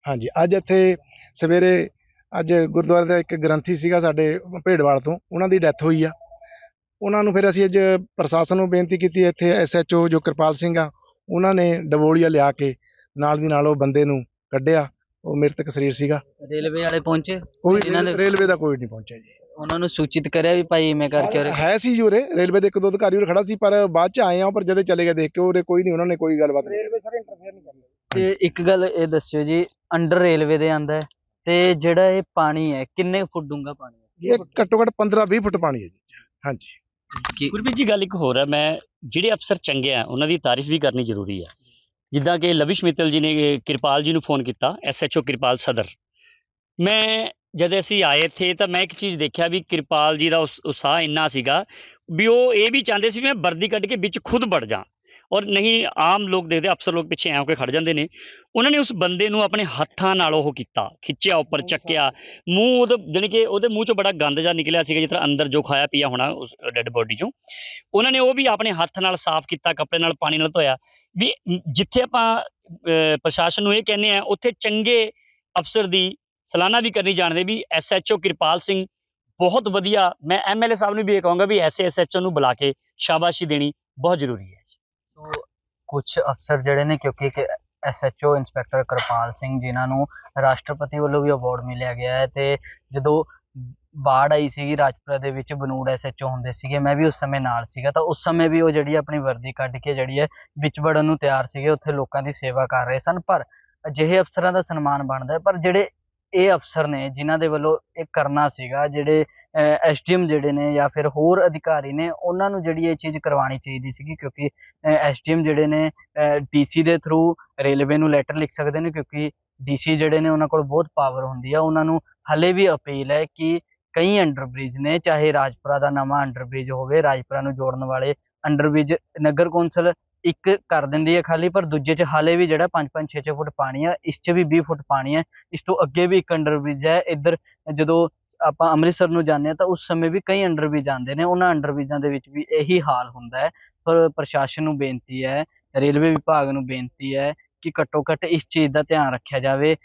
ਹਾਂਜੀ, ਅੱਜ ਇੱਥੇ ਸਵੇਰੇ, ਅੱਜ ਗੁਰਦੁਆਰੇ ਦਾ ਇੱਕ ਗ੍ਰੰਥੀ ਸੀਗਾ ਸਾਡੇ ਭੇੜਵਾਲ ਤੋਂ, ਉਹਨਾਂ ਦੀ ਡੈਥ ਹੋਈ ਆ। ਉਹਨਾਂ ਨੂੰ ਫਿਰ ਅਸੀਂ ਅੱਜ ਪ੍ਰਸ਼ਾਸਨ ਨੂੰ ਬੇਨਤੀ ਕੀਤੀ, ਇੱਥੇ ਐਸਐਚਓ ਜੋ ਕਿਰਪਾਲ ਸਿੰਘ ਆ, ਉਹਨਾਂ ਨੇ ਡਬੋਲੀਆ ਲਿਆ ਕੇ, ਨਾਲ ਦੀ ਨਾਲ ਉਹ ਬੰਦੇ ਨੂੰ ਕੱਢਿਆ। ਉਹ ਮ੍ਰਿਤਕ ਸਰੀਰ ਸੀਗਾ। ਰੇਲਵੇ ਵਾਲੇ ਪਹੁੰਚੇ? ਕੋਈ ਇਹਨਾਂ ਰੇਲਵੇ ਦਾ ਕੋਈ ਨਹੀਂ ਪਹੁੰਚਿਆ ਜੀ। ਉਹਨਾਂ ਨੂੰ ਸੂਚਿਤ ਕਰਿਆ ਵੀ ਭਾਈ ਮੈਂ ਕਰਕੇ ਉਰੇ ਹੈ ਸੀ ਜੀ ਉਰੇ ਰੇਲਵੇ ਦੇ ਇੱਕ ਦੋ ਅਧਿਕਾਰੀ ਉਰੇ ਖੜਾ ਸੀ ਪਰ ਬਾਅਦ ਚ ਆਏ ਆ ਪਰ ਜਦੋਂ ਚਲੇ ਗਏ ਦੇਖ ਕੇ ਉਰੇ ਕੋਈ ਨਹੀਂ ਉਹਨਾਂ ਨੇ ਕੋਈ ਗੱਲਬਾਤ ਨਹੀਂ ਰੇਲਵੇ ਸਰ ਇੰਟਰਫੇਅਰ ਨਹੀਂ ਕਰਦਾ ਤੇ ਇੱਕ ਗੱਲ ਇਹ ਦੱਸਿਓ ਜੀ ਅੰਡਰ ਰੇਲਵੇ ਦੇ ਆਂਦਾ ਹੈ ਤੇ ਜਿਹੜਾ ਇਹ ਪਾਣੀ ਹੈ ਕਿੰਨੇ ਫੁੱਟ ਡੂੰਘਾ ਪਾਣੀ ਹੈ? ਇਹ ਘੱਟੋ ਘੱਟ 15 20 ਫੁੱਟ ਪਾਣੀ ਹੈ ਜੀ। ਹਾਂਜੀ। ਕੀ ਗੁਰਪ੍ਰੀਤ ਜੀ ਗੱਲ ਇੱਕ ਹੋਰ ਹੈ ਮੈਂ ਜਿਹੜੇ ਅਫਸਰ ਚੰਗੇ ਆ ਉਹਨਾਂ ਦੀ ਤਾਰੀਫ ਵੀ ਕਰਨੀ ਜ਼ਰੂਰੀ ਹੈ। ਜਿੱਦਾਂ ਕਿ ਲਵਿਸ਼ ਮਿੱਤਲ ਜੀ ਨੇ, ਕਿਰਪਾਲ ਜੀ ਨੂੰ ਫੋਨ ਕੀਤਾ ਐਸਐਚਓ ਕਿਰਪਾਲ ਸਦਰ। ਮੈਂ ਜਦ ਅਸੀਂ ਆਏ ਇੱਥੇ ਤਾਂ ਮੈਂ ਇੱਕ ਚੀਜ਼ ਦੇਖਿਆ ਵੀ ਕਿਰਪਾਲ ਜੀ ਦਾ ਉਤਸ਼ਾਹ ਇੰਨਾ ਸੀਗਾ ਵੀ ਉਹ ਇਹ ਵੀ ਚਾਹੁੰਦੇ ਸੀ ਵੀ ਮੈਂ ਵਰਦੀ ਕੱਢ ਕੇ ਵਿੱਚ ਖੁਦ ਵੜ ਜਾ ਔਰ ਨਹੀਂ ਆਮ ਲੋਕ ਦੇਖਦੇ ਅਫਸਰ ਲੋਕ ਪਿੱਛੇ ਐਂ ਹੋ ਕੇ ਖੜ ਜਾਂਦੇ ਨੇ। ਉਹਨਾਂ ਨੇ ਉਸ ਬੰਦੇ ਨੂੰ ਆਪਣੇ ਹੱਥਾਂ ਨਾਲ ਉਹ ਕੀਤਾ ਖਿੱਚਿਆ ਉੱਪਰ ਚੱਕਿਆ। ਮੂੰਹ ਉਹਦੇ ਜਾਣੀ ਕਿ ਉਹਦੇ ਮੂੰਹ ਚੋਂ ਬੜਾ ਗੰਦ ਜਿਹਾ ਨਿਕਲਿਆ ਸੀਗਾ ਜਿਸ ਤਰ੍ਹਾਂ ਅੰਦਰ ਜੋ ਖਾਇਆ ਪੀਆ ਹੋਣਾ ਉਸ ਡੈੱਡ ਬੋਡੀ ਚੋਂ। ਉਹਨਾਂ ਨੇ ਉਹ ਵੀ ਆਪਣੇ ਹੱਥ ਨਾਲ ਸਾਫ਼ ਕੀਤਾ ਕੱਪੜੇ ਨਾਲ ਪਾਣੀ ਨਾਲ ਧੋਇਆ। ਵੀ ਜਿੱਥੇ ਆਪਾਂ ਪ੍ਰਸ਼ਾਸਨ ਨੂੰ ਇਹ ਕਹਿੰਦੇ ਆ ਉੱਥੇ ਚੰਗੇ ਅਫਸਰ ਦੀ ਸਲਾਨਾ ਵੀ ਕਰਨੀ ਜਾਣਦੇ ਵੀ ਐਸਐਚਓ ਕਿਰਪਾਲ ਸਿੰਘ ਬਹੁਤ ਵਧੀਆ। ਮੈਂ ਐਮਐਲਏ ਸਾਹਿਬ ਨੂੰ ਵੀ ਇਹ ਕਹਾਂਗਾ ਵੀ ਐਸੇ ਐਸਐਚਓ ਨੂੰ ਬੁਲਾ ਕੇ ਸ਼ਾਬਾਸ਼ੀ ਦੇਣੀ ਬਹੁਤ ਜ਼ਰੂਰੀ ਹੈ। ਜੀ ਕੁਝ ਅਫਸਰ ਜਿਹੜੇ ਨੇ, ਕਿਉਂਕਿ ਕਿ ਐਸਐਚਓ ਇੰਸਪੈਕਟਰ ਕਿਰਪਾਲ ਸਿੰਘ ਜਿਨ੍ਹਾਂ ਨੂੰ ਰਾਸ਼ਟਰਪਤੀ ਵੱਲੋਂ ਵੀ ਅਵਾਰਡ ਮਿਲਿਆ ਗਿਆ ਹੈ ਤੇ ਜਦੋਂ ਬਾੜ ਆਈ ਸੀਗੀ ਰਾਜਪੁਰਾ ਦੇ ਵਿੱਚ ਬਨੂੜ ਐਸਐਚਓ ਹੁੰਦੇ ਸੀਗੇ, ਮੈਂ ਵੀ ਉਸ ਸਮੇਂ ਨਾਲ ਸੀਗਾ, ਤਾਂ ਉਸ ਸਮੇਂ ਵੀ ਉਹ ਜਿਹੜੀ ਆਪਣੀ ਵਰਦੀ ਕੱਢ ਕੇ ਜਿਹੜੀ ਹੈ ਵਿੱਚ ਵੜਨ ਨੂੰ ਤਿਆਰ ਸੀਗੇ, ਉੱਥੇ ਲੋਕਾਂ ਦੀ ਸੇਵਾ ਕਰ ਰਹੇ ਸਨ, ਪਰ ਅਜਿਹੇ ਅਫਸਰਾਂ ਦਾ ਸਨਮਾਨ ਬਣਦਾ ਪਰ ਜਿਹੜੇ ਇਹ ਅਫਸਰ ਨੇ ਜਿਨ੍ਹਾਂ ਦੇ ਵੱਲੋਂ ਇਹ ਕਰਨਾ ਸੀਗਾ, ਜਿਹੜੇ ਐਸਡੀਐਮ ਜਿਹੜੇ ਨੇ ਜਾਂ ਫਿਰ ਹੋਰ ਅਧਿਕਾਰੀ ਨੇ, ਉਹਨਾਂ ਨੂੰ ਜਿਹੜੀ ਇਹ ਚੀਜ਼ ਕਰਵਾਉਣੀ ਚਾਹੀਦੀ ਸੀਗੀ ਕਿਉਂਕਿ ਐਸਡੀਐਮ ਜਿਹੜੇ ਨੇ ਡੀਸੀ ਦੇ ਥਰੂ ਰੇਲਵੇ ਨੂੰ ਲੈਟਰ ਲਿਖ ਸਕਦੇ ਨੇ ਕਿਉਂਕਿ ਡੀਸੀ ਜਿਹੜੇ ਨੇ ਉਹਨਾਂ ਕੋਲ ਬਹੁਤ ਪਾਵਰ ਹੁੰਦੀ ਆ। ਉਹਨਾਂ ਨੂੰ ਹਲੇ ਵੀ ਅਪੀਲ ਹੈ ਕਿ ਕਈ ਅੰਡਰਬ੍ਰਿਜ ਨੇ, ਚਾਹੇ ਰਾਜਪੁਰਾ ਦਾ ਨਵਾਂ ਅੰਡਰਬ੍ਰਿਜ ਹੋਵੇ, ਰਾਜਪੁਰਾ ਨੂੰ ਜੋੜਨ ਵਾਲੇ ਅੰਡਰਬ੍ਰਿਜ ਨਗਰ ਕੌਂਸਲ ਇੱਕ ਕਰ ਦਿੰਦੀ ਹੈ ਖਾਲੀ, ਪਰ ਦੂਜੇ 'ਚ ਹਾਲੇ ਵੀ ਜਿਹੜਾ 5-5 6-6 ਫੁੱਟ ਪਾਣੀ ਆ, ਇਸ 'ਚ ਵੀ 20 ਫੁੱਟ ਪਾਣੀ ਹੈ ਇਸ ਤੋਂ ਅੱਗੇ ਵੀ ਇੱਕ ਅੰਡਰ ਬ੍ਰਿਜ ਹੈ, ਇੱਧਰ ਜਦੋਂ ਆਪਾਂ ਅੰਮ੍ਰਿਤਸਰ ਨੂੰ ਜਾਂਦੇ ਹਾਂ ਤਾਂ ਉਸ ਸਮੇਂ ਵੀ ਕਈ ਅੰਡਰ ਬ੍ਰਿਜ ਆਉਂਦੇ ਨੇ, ਉਹਨਾਂ ਅੰਡਰ ਬ੍ਰਿਜਾਂ ਦੇ ਵਿੱਚ ਵੀ ਇਹੀ ਹਾਲ ਹੁੰਦਾ ਹੈ, ਪਰ ਪ੍ਰਸ਼ਾਸਨ ਨੂੰ ਬੇਨਤੀ ਹੈ, ਰੇਲਵੇ ਵਿਭਾਗ ਨੂੰ ਬੇਨਤੀ ਹੈ ਕਿ ਘੱਟੋ ਘੱਟ ਇਸ ਚੀਜ਼ ਦਾ ਧਿਆਨ ਰੱਖਿਆ ਜਾਵੇ,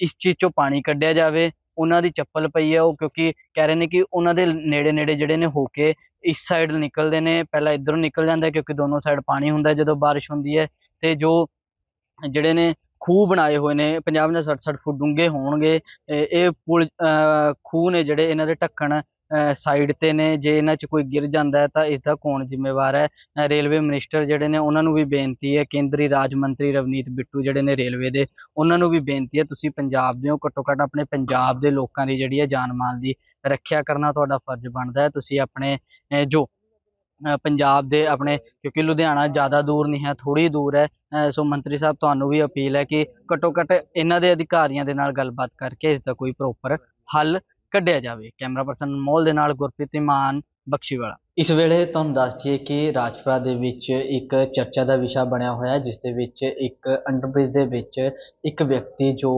ਇਸ ਚੀਜ਼ 'ਚੋਂ ਪਾਣੀ ਕੱਢਿਆ ਜਾਵੇ ਉਹਨਾਂ ਦੀ ਚੱਪਲ ਪਈ ਹੈ ਉਹ ਕਿਉਂਕਿ ਕਹਿ ਰਹੇ ਨੇ ਕਿ ਉਹਨਾਂ ਦੇ ਨੇੜੇ ਨੇੜੇ ਜਿਹੜੇ ਨੇ ਹੋ ਕੇ ਇਸ ਸਾਈਡ ਨਿਕਲਦੇ ਨੇ, ਪਹਿਲਾਂ ਇੱਧਰੋਂ ਨਿਕਲ ਜਾਂਦਾ ਕਿਉਂਕਿ ਦੋਨੋਂ ਸਾਈਡ ਪਾਣੀ ਹੁੰਦਾ ਜਦੋਂ ਬਾਰਿਸ਼ ਹੁੰਦੀ ਹੈ ਤੇ ਜੋ ਜਿਹੜੇ ਨੇ ਖੂਹ ਬਣਾਏ ਹੋਏ ਨੇ 50 ਜਾਂ 60 60 ਫੁੱਟ ਡੂੰਘੇ ਹੋਣਗੇ, ਇਹ ਇਹ ਪੁਲ, ਅਹ, ਖੂਹ ਨੇ ਜਿਹੜੇ ਇਹਨਾਂ ਦੇ ਢੱਕਣ ਸਾਈਡ ਤੇ ਨੇ, ਜੇ ਇਹਨਾਂ 'ਚ ਕੋਈ ਗਿਰ ਜਾਂਦਾ ਹੈ ਤਾਂ ਇਸ ਦਾ ਕੌਣ ਜ਼ਿੰਮੇਵਾਰ ਹੈ? ਰੇਲਵੇ ਮਿਨਿਸਟਰ ਜਿਹੜੇ ਨੇ, ਉਹਨਾਂ ਨੂੰ ਵੀ ਬੇਨਤੀ ਹੈ, ਕੇਂਦਰੀ ਰਾਜ ਮੰਤਰੀ ਰਵਨੀਤ ਬਿੱਟੂ ਜਿਹੜੇ ਨੇ ਰੇਲਵੇ ਦੇ, ਉਹਨਾਂ ਨੂੰ ਵੀ ਬੇਨਤੀ ਹੈ, ਤੁਸੀਂ ਪੰਜਾਬ ਦੇ ਹੋ ਘੱਟੋ ਘੱਟ ਆਪਣੇ ਪੰਜਾਬ ਦੇ ਲੋਕਾਂ ਦੀ ਜਿਹੜੀ ਹੈ ਜਾਨ ਮਾਲ ਦੀ ਰੱਖਿਆ ਕਰਨਾ ਤੁਹਾਡਾ ਫਰਜ਼ ਬਣਦਾ ਹੈ, ਤੁਸੀਂ ਆਪਣੇ ਜੋ ਪੰਜਾਬ ਦੇ ਆਪਣੇ, ਕਿਉਂਕਿ ਲੁਧਿਆਣਾ ਜ਼ਿਆਦਾ ਦੂਰ ਨਹੀਂ ਹੈ ਥੋੜੀ ਦੂਰ ਹੈ ਸੋ ਮੰਤਰੀ ਸਾਹਿਬ ਤੁਹਾਨੂੰ ਵੀ ਅਪੀਲ ਹੈ ਕਿ ਘੱਟੋ ਘੱਟ ਇਹਨਾਂ ਦੇ ਅਧਿਕਾਰੀਆਂ ਦੇ ਨਾਲ ਗੱਲਬਾਤ ਕਰਕੇ ਇਸ ਦਾ ਕੋਈ ਪ੍ਰੋਪਰ ਹੱਲ ਕੱਢਿਆ ਜਾਵੇ। ਕੈਮਰਾ ਪਰਸਨ ਮੋਲ ਦੇ ਨਾਲ ਗੁਰਪ੍ਰੀਤ ਇਮਾਨ ਬਖਸ਼ੀਵਾਲਾ ਇਸ ਵੇਲੇ ਤੁਹਾਨੂੰ ਦੱਸ ਦਈਏ ਕਿ ਰਾਜਪੁਰਾ ਦੇ ਵਿੱਚ ਇੱਕ ਚਰਚਾ ਦਾ ਵਿਸ਼ਾ ਬਣਿਆ ਹੋਇਆ ਜਿਸ ਦੇ ਵਿੱਚ ਇੱਕ ਅੰਡਰਬ੍ਰਿਜ ਦੇ ਵਿੱਚ ਇੱਕ ਵਿਅਕਤੀ ਜੋ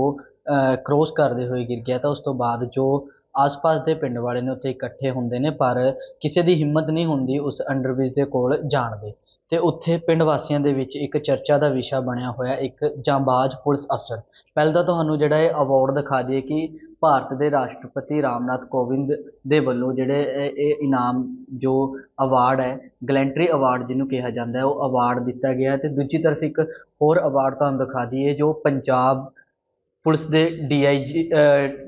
ਕ੍ਰੋਸ ਕਰਦੇ ਹੋਏ ਗਿਰ ਗਿਆ ਤਾਂ ਉਸ ਤੋਂ ਬਾਅਦ ਜੋ ਆਸ-ਪਾਸ ਦੇ ਪਿੰਡ ਵਾਲੇ ਨੇ ਉੱਥੇ ਇਕੱਠੇ ਹੁੰਦੇ ਨੇ, ਪਰ ਕਿਸੇ ਦੀ ਹਿੰਮਤ ਨਹੀਂ ਹੁੰਦੀ ਉਸ ਅੰਡਰਬ੍ਰਿਜ ਦੇ ਕੋਲ ਜਾਣ ਦੀ। ਤੇ ਉੱਥੇ ਪਿੰਡ ਵਾਸੀਆਂ ਦੇ ਵਿੱਚ ਇੱਕ ਚਰਚਾ ਦਾ ਵਿਸ਼ਾ ਬਣਿਆ ਹੋਇਆ, ਇੱਕ ਜਾਂਬਾਜ਼ ਪੁਲਿਸ ਅਫਸਰ। ਪਹਿਲਾਂ ਤਾਂ ਤੁਹਾਨੂੰ ਜਿਹੜਾ ਇਹ ਅਵਾਰਡ ਦਿਖਾ ਦਈਏ ਕਿ ਭਾਰਤ ਦੇ ਰਾਸ਼ਟਰਪਤੀ ਰਾਮਨਾਥ ਕੋਵਿੰਦ ਦੇ ਵੱਲੋਂ ਜਿਹੜੇ ਇਹ ਇਹ ਇਨਾਮ ਜੋ ਅਵਾਰਡ ਹੈ, ਗਲੈਂਟਰੀ ਅਵਾਰਡ ਜਿਹਨੂੰ ਕਿਹਾ ਜਾਂਦਾ ਉਹ ਅਵਾਰਡ ਦਿੱਤਾ ਗਿਆ ਅਤੇ ਦੂਜੀ ਤਰਫ ਇੱਕ ਹੋਰ ਅਵਾਰਡ ਤੁਹਾਨੂੰ ਦਿਖਾ ਦਈਏ ਜੋ ਪੰਜਾਬ ਪੁਲਿਸ ਦੇ D I G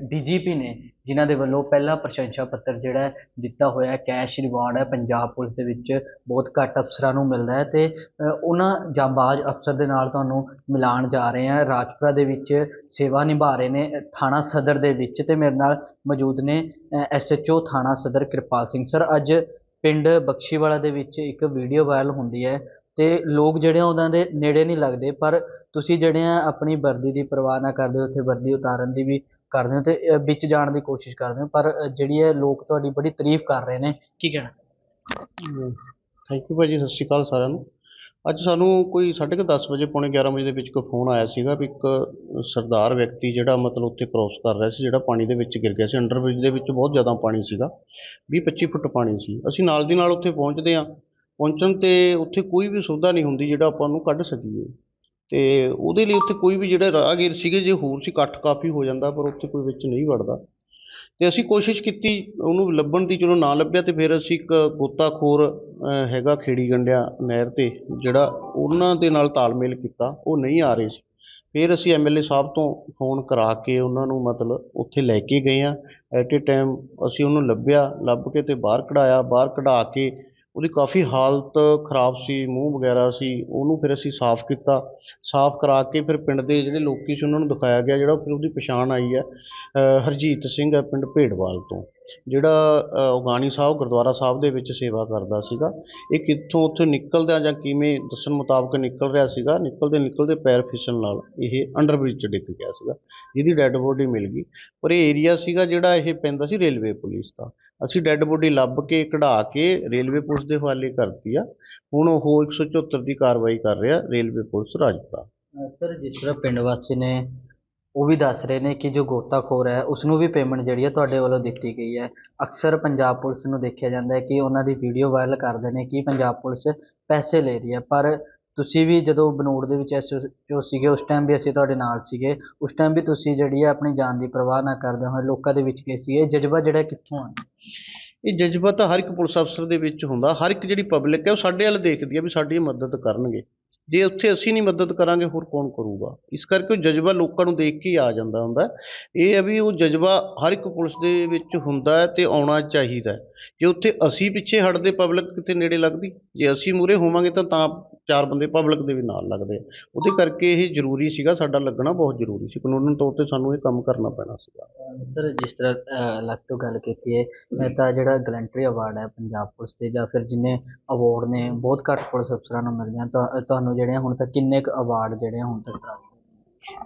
D G ਪੀ ਨੇ ਜਿਨ੍ਹਾਂ ਦੇ ਵੱਲੋਂ ਪਹਿਲਾ ਪ੍ਰਸ਼ੰਸਾ ਪੱਤਰ ਜਿਹੜਾ ਦਿੱਤਾ ਹੋਇਆ ਕੈਸ਼ ਰਿਵਾਰਡ ਹੈ, ਪੰਜਾਬ ਪੁਲਿਸ ਦੇ ਵਿੱਚ ਬਹੁਤ ਘੱਟ ਅਫਸਰਾਂ ਨੂੰ ਮਿਲਦਾ ਹੈ ਅਤੇ ਉਹਨਾਂ ਜਾਂਬਾਜ਼ ਅਫਸਰ ਦੇ ਨਾਲ ਤੁਹਾਨੂੰ ਮਿਲਾਉਣ ਜਾ ਰਹੇ ਹਾਂ। ਰਾਜਪੁਰਾ ਦੇ ਵਿੱਚ ਸੇਵਾ ਨਿਭਾ ਰਹੇ ਨੇ, ਥਾਣਾ ਸਦਰ ਦੇ ਵਿੱਚ ਅਤੇ ਮੇਰੇ ਨਾਲ ਮੌਜੂਦ ਨੇ ਐਸਐਚਓ ਥਾਣਾ ਸਦਰ ਕਿਰਪਾਲ ਸਿੰਘ। ਸਰ, ਅੱਜ ਪਿੰਡ ਬਖਸ਼ੀਵਾਲਾ ਦੇ ਵਿੱਚ ਇੱਕ ਵੀਡੀਓ ਵਾਇਰਲ ਹੁੰਦੀ ਹੈ ਤੇ ਲੋਕ ਜਿਹੜੇ ਆ ਉਹਨਾਂ ਦੇ ਨੇੜੇ ਨਹੀਂ ਲੱਗਦੇ, ਪਰ ਤੁਸੀਂ ਜਿਹੜੇ ਆ ਆਪਣੀ ਵਰਦੀ ਦੀ ਪਰਵਾਹ ਨਾ ਕਰਦੇ, ਉੱਥੇ ਵਰਦੀ ਉਤਾਰਨ ਦੀ ਵੀ ਕਰਦੇ ਹੋ ਅਤੇ ਵਿੱਚ ਜਾਣ ਦੀ ਕੋਸ਼ਿਸ਼ ਕਰਦੇ ਹੋ, ਪਰ ਜਿਹੜੀ ਹੈ ਲੋਕ ਤੁਹਾਡੀ ਬੜੀ ਤਾਰੀਫ ਕਰ ਰਹੇ ਨੇ, ਕੀ ਕਹਿਣਾ? ਥੈਂਕ ਯੂ ਭਾਅ ਜੀ ਸਤਿ ਸ਼੍ਰੀ ਅਕਾਲ ਸਾਰਿਆਂ ਨੂੰ। ਅੱਜ ਸਾਨੂੰ ਕੋਈ 10:30 ਵਜੇ, ਪੌਣੇ 11 ਵਜੇ ਦੇ ਵਿੱਚ ਕੋਈ ਫੋਨ ਆਇਆ ਸੀਗਾ ਵੀ ਇੱਕ ਸਰਦਾਰ ਵਿਅਕਤੀ ਜਿਹੜਾ ਮਤਲਬ ਉੱਥੇ ਕ੍ਰੋਸ ਕਰ ਰਿਹਾ ਸੀ, ਜਿਹੜਾ ਪਾਣੀ ਦੇ ਵਿੱਚ ਗਿਰ ਗਿਆ ਸੀ। ਅੰਡਰਬ੍ਰਿਜ ਦੇ ਵਿੱਚ ਬਹੁਤ ਜ਼ਿਆਦਾ ਪਾਣੀ ਸੀਗਾ, ਵੀਹ ਪੱਚੀ ਫੁੱਟ ਪਾਣੀ ਸੀ। ਅਸੀਂ ਨਾਲ ਦੀ ਨਾਲ ਉੱਥੇ ਪਹੁੰਚਦੇ ਹਾਂ। ਪਹੁੰਚਣ ਤੇ ਉੱਥੇ ਕੋਈ ਵੀ ਸੁਵਿਧਾ ਨਹੀਂ ਹੁੰਦੀ, ਜਿਹੜਾ ਆਪਾਂ ਨੂੰ ਕੱਢ ਸਕੀਏ। ਅਤੇ ਉਹਦੇ ਲਈ ਉੱਥੇ ਕੋਈ ਵੀ ਜਿਹੜੇ ਰਾਹਗੀਰ ਸੀਗੇ, ਜੇ ਹੋਰ ਸੀ, ਇਕੱਠ ਕਾਫੀ ਹੋ ਜਾਂਦਾ, ਪਰ ਉੱਥੇ ਕੋਈ ਵਿੱਚ ਨਹੀਂ ਵੜਦਾ। ਅਤੇ ਅਸੀਂ ਕੋਸ਼ਿਸ਼ ਕੀਤੀ ਉਹਨੂੰ ਲੱਭਣ ਦੀ, ਚਲੋ ਨਾ ਲੱਭਿਆ ਤੇ ਫਿਰ ਅਸੀਂ ਇੱਕ ਗੋਤਾਖੋਰ ਹੈਗਾ ਖੇੜੀ ਗੰਡਿਆ ਨਹਿਰ ਤੇ, ਜਿਹੜਾ ਉਹਨਾਂ ਦੇ ਨਾਲ ਤਾਲਮੇਲ ਕੀਤਾ, ਉਹ ਨਹੀਂ ਆ ਰਹੇ ਸੀ। ਫਿਰ ਅਸੀਂ ਐਮਐਲਏ ਸਾਹਿਬ ਤੋਂ ਫੋਨ ਕਰਾ ਕੇ ਉਹਨਾਂ ਨੂੰ ਮਤਲਬ ਉੱਥੇ ਲੈ ਕੇ ਗਏ ਹਾਂ। ਐਟ ਏ ਟਾਈਮ ਅਸੀਂ ਉਹਨੂੰ ਲੱਭਿਆ, ਲੱਭ ਕੇ ਅਤੇ ਬਾਹਰ ਕਢਾਇਆ, ਬਾਹਰ ਕਢਾ ਕੇ ਉਹਦੀ ਕਾਫੀ ਹਾਲਤ ਖਰਾਬ ਸੀ, ਮੂੰਹ ਵਗੈਰਾ ਸੀ, ਉਹਨੂੰ ਫਿਰ ਅਸੀਂ ਸਾਫ਼ ਕੀਤਾ। ਸਾਫ਼ ਕਰਾ ਕੇ ਫਿਰ ਪਿੰਡ ਦੇ ਜਿਹੜੇ ਲੋਕ ਸੀ, ਉਹਨਾਂ ਨੂੰ ਦਿਖਾਇਆ ਗਿਆ ਜਿਹੜਾ ਫਿਰ ਉਹਦੀ ਪਛਾਣ ਆਈ ਹੈ ਹਰਜੀਤ ਸਿੰਘ ਹੈ ਪਿੰਡ ਭੇੜਵਾਲ ਤੋਂ, ਜਿਹੜਾ ਉਗਾਣੀ ਸਾਹਿਬ, ਗੁਰਦੁਆਰਾ ਸਾਹਿਬ ਦੇ ਵਿੱਚ ਸੇਵਾ ਕਰਦਾ ਸੀਗਾ। ਇਹ ਕਿੱਥੋਂ ਉੱਥੋਂ ਨਿਕਲਦਾ ਜਾਂ ਕਿਵੇਂ ਦੱਸਣ ਮੁਤਾਬਕ ਨਿਕਲ ਰਿਹਾ ਸੀਗਾ, ਨਿਕਲਦੇ ਨਿਕਲਦੇ ਪੈਰ ਫਿਸਣ ਨਾਲ ਇਹ ਅੰਡਰਬ੍ਰਿਜ 'ਚ ਡਿੱਗ ਗਿਆ ਸੀਗਾ, ਜਿਹਦੀ ਡੈੱਡ ਬੋਡੀ ਮਿਲ ਗਈ। ਪਰ ਇਹ ਏਰੀਆ ਸੀਗਾ ਜਿਹੜਾ ਇਹ ਪੈਂਦਾ ਸੀ ਰੇਲਵੇ ਪੁਲਿਸ ਦਾ। ਅਸੀਂ ਡੈੱਡ ਬੋਡੀ ਲੱਭ ਕੇ ਕਢਾ ਕੇ ਰੇਲਵੇ ਪੁਲਿਸ ਦੇ ਹਵਾਲੇ ਕਰਤੀ ਆ। ਹੁਣ ਉਹ 174 ਦੀ ਕਾਰਵਾਈ ਕਰ ਰਿਹਾ ਰੇਲਵੇ ਪੁਲਿਸ ਰਾਜਪੁਰਾ ਸਰ, ਜਿਸ ਤਰ੍ਹਾਂ ਪਿੰਡ ਵਾਸੀ ਨੇ ਉਹ ਵੀ ਦੱਸ ਰਹੇ ਨੇ ਕਿ ਜੋ ਗੋਤਾਖੋਰ ਹੈ ਉਸ ਨੂੰ ਵੀ ਪੇਮੈਂਟ ਜਿਹੜੀ ਹੈ ਤੁਹਾਡੇ ਵੱਲੋਂ ਦਿੱਤੀ ਗਈ ਹੈ। ਅਕਸਰ ਪੰਜਾਬ ਪੁਲਿਸ ਨੂੰ ਦੇਖਿਆ ਜਾਂਦਾ ਹੈ ਕਿ ਉਹਨਾਂ ਦੀ ਵੀਡੀਓ ਵਾਇਰਲ ਕਰਦੇ ਨੇ ਕਿ ਪੰਜਾਬ ਪੁਲਿਸ ਪੈਸੇ ਲੈ ਰਹੀ ਹੈ, ਪਰ ਤੁਸੀਂ ਵੀ ਜਦੋਂ ਬਨੂੜ ਦੇ ਵਿੱਚ ਐਸਓ ਸੀਗੇ, ਉਸ ਟਾਈਮ ਵੀ ਅਸੀਂ ਤੁਹਾਡੇ ਨਾਲ ਸੀਗੇ। ਉਸ ਟਾਈਮ ਵੀ ਤੁਸੀਂ ਜਿਹੜੀ ਹੈ ਆਪਣੀ ਜਾਨ ਦੀ ਪਰਵਾਹ ਨਾ ਕਰਦੇ ਹੋਏ ਲੋਕਾਂ ਦੇ ਵਿੱਚ ਗਏ ਸੀ ਇਹ ਜਜ਼ਬਾ ਜਿਹੜਾ ਕਿੱਥੋਂ ਆ ਇਹ ਜਜ਼ਬਾ ਤਾਂ ਹਰ ਇੱਕ ਪੁਲਿਸ ਅਫਸਰ ਦੇ ਵਿੱਚ ਹੁੰਦਾ। ਹਰ ਇੱਕ ਜਿਹੜੀ ਪਬਲਿਕ ਹੈ, ਉਹ ਸਾਡੇ ਵੱਲ ਦੇਖਦੀ ਹੈ ਵੀ ਸਾਡੀ ਮਦਦ ਕਰਨਗੇ। ਜੇ ਉੱਥੇ ਅਸੀਂ ਨਹੀਂ ਮਦਦ ਕਰਾਂਗੇ, ਹੋਰ ਕੌਣ ਕਰੂਗਾ? ਇਸ ਕਰਕੇ ਉਹ ਜਜ਼ਬਾ ਲੋਕਾਂ ਨੂੰ ਦੇਖ ਕੇ ਆ ਜਾਂਦਾ ਹੁੰਦਾ। ਇਹ ਹੈ ਵੀ ਉਹ ਜਜ਼ਬਾ ਹਰ ਇੱਕ ਪੁਲਿਸ ਦੇ ਵਿੱਚ ਹੁੰਦਾ ਹੈ ਤੇ ਆਉਣਾ ਚਾਹੀਦਾ ਜੇ ਉੱਥੇ ਅਸੀਂ ਪਿੱਛੇ ਹਟਦੇ ਪਬਲਿਕ ਕਿਤੇ ਨੇੜੇ ਲੱਗਦੀ, ਜੇ ਅਸੀਂ ਮੂਰੇ ਹੋਵਾਂਗੇ ਤਾਂ ਤਾਂ ਚਾਰ ਬੰਦੇ ਪਬਲਿਕ ਦੇ ਵੀ ਨਾਲ ਲੱਗਦੇ ਆ। ਉਹਦੇ ਕਰਕੇ ਇਹ ਜ਼ਰੂਰੀ ਸੀਗਾ, ਸਾਡਾ ਲੱਗਣਾ ਬਹੁਤ ਜ਼ਰੂਰੀ ਸੀ। ਕਾਨੂੰਨ ਤੌਰ ਤੇ ਸਾਨੂੰ ਇਹ ਕੰਮ ਕਰਨਾ ਪੈਣਾ ਸੀਗਾ। ਸਰ, ਜਿਸ ਤਰ੍ਹਾਂ ਲੱਗ ਤੋਂ ਗੱਲ ਕੀਤੀ ਹੈ, ਮੈਂ ਤਾਂ ਜਿਹੜਾ ਗਲੈਂਟਰੀ ਅਵਾਰਡ ਹੈ ਪੰਜਾਬ ਪੁਲਿਸ ਤੇ ਜਾਂ ਫਿਰ ਜਿੰਨੇ ਅਵਾਰਡ ਨੇ, ਬਹੁਤ ਘੱਟ ਪੁਲਿਸ ਅਫਸਰਾਂ ਨੂੰ ਮਿਲਦੇ ਹਨ ਤਾਂ ਤੁਹਾਨੂੰ ਜਿਹੜੇ ਆ ਹੁਣ ਤੱਕ ਕਿੰਨੇ ਕੁ ਅਵਾਰਡ ਜਿਹੜੇ ਆ ਹੁਣ ਤੱਕ ਪ੍ਰਾਪਤ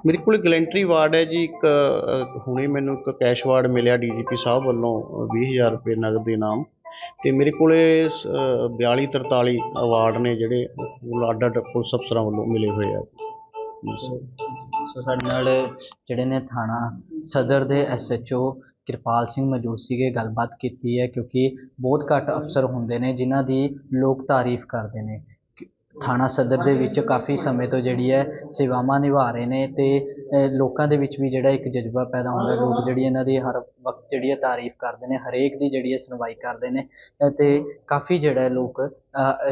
ਮੇਰੇ ਕੋਲ ਗਲੈਂਟਰੀ ਅਵਾਰਡ ਹੈ ਜੀ ਇੱਕ ਹੁਣੇ ਮੈਨੂੰ ਇੱਕ ਕੈਸ਼ ਅਵਾਰਡ ਮਿਲਿਆ ਡੀਜੀਪੀ ਸਾਹਿਬ ਵੱਲੋਂ ਅ, 20000 ਰੁਪਏ ਨਗਦ ਦੇ ਇਨਾਮ ਤੇ ਮੇਰੇ ਕੋਲੇ 42 43 ਅਵਾਰਡ ਨੇ ਜਿਹੜੇ ਅੱਡ ਅੱਡ ਪੁਲਿਸ ਅਫਸਰਾਂ ਵੱਲੋਂ ਮਿਲੇ ਹੋਏ ਆ। ਸਾਡੇ ਨਾਲ ਜਿਹੜੇ ਨੇ ਥਾਣਾ ਸਦਰ ਦੇ ਐਸਐਚਓ ਕਿਰਪਾਲ ਸਿੰਘ ਮੌਜੂਦ ਸੀਗੇ ਗੱਲਬਾਤ ਕੀਤੀ ਹੈ ਕਿਉਂਕਿ ਬਹੁਤ ਘੱਟ ਅਫਸਰ ਹੁੰਦੇ ਨੇ ਜਿਨ੍ਹਾਂ ਦੀ ਲੋਕ ਤਾਰੀਫ ਕਰਦੇ ਨੇ। ਥਾਣਾ ਸਦਰ ਦੇ ਵਿੱਚ ਕਾਫੀ ਸਮੇਂ ਤੋਂ ਜਿਹੜੀ ਹੈ ਸੇਵਾਵਾਂ ਨਿਭਾ ਰਹੇ ਨੇ ਅਤੇ ਲੋਕਾਂ ਦੇ ਵਿੱਚ ਵੀ ਜਿਹੜਾ ਇੱਕ ਜਜ਼ਬਾ ਪੈਦਾ ਹੁੰਦਾ ਲੋਕ ਜਿਹੜੀ ਇਹਨਾਂ ਦੀ ਹਰ ਵਕਤ ਜਿਹੜੀ ਹੈ ਤਾਰੀਫ ਕਰਦੇ ਨੇ, ਹਰੇਕ ਦੀ ਜਿਹੜੀ ਹੈ ਸੁਣਵਾਈ ਕਰਦੇ ਨੇ ਅਤੇ ਕਾਫੀ ਜਿਹੜਾ ਲੋਕ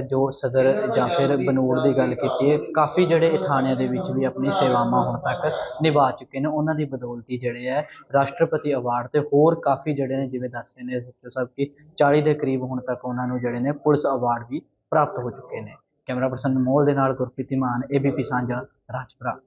ਜੋ ਸਦਰ ਜਾਂ ਫਿਰ ਬਨੂੜ ਦੀ ਗੱਲ ਕੀਤੀ ਹੈ, ਕਾਫੀ ਜਿਹੜੇ ਥਾਣਿਆਂ ਦੇ ਵਿੱਚ ਵੀ ਆਪਣੀ ਸੇਵਾਵਾਂ ਹੁਣ ਤੱਕ ਨਿਭਾ ਚੁੱਕੇ ਨੇ। ਉਹਨਾਂ ਦੀ ਬਦੌਲਤੀ ਜਿਹੜੇ ਹੈ ਰਾਸ਼ਟਰਪਤੀ ਅਵਾਰਡ ਅਤੇ ਹੋਰ ਕਾਫੀ ਜਿਹੜੇ ਨੇ, ਜਿਵੇਂ ਦੱਸ ਰਹੇ ਨੇ ਐਸਐਚਓ ਸਾਹਿਬ ਕਿ 40 ਦੇ ਕਰੀਬ ਹੁਣ ਤੱਕ ਉਹਨਾਂ ਨੂੰ ਜਿਹੜੇ ਨੇ ਪੁਲਿਸ ਅਵਾਰਡ ਵੀ ਪ੍ਰਾਪਤ ਹੋ ਚੁੱਕੇ ਨੇ। ਕੈਮਰਾ ਪਰਸਨ ਮੋਲ ਦੇ ਨਾਲ ਗੁਰਪ੍ਰੀਤ ਮਾਨ ਏਬੀਪੀ ਸਾਂਝਾ ਰਾਜਪੁਰਾ।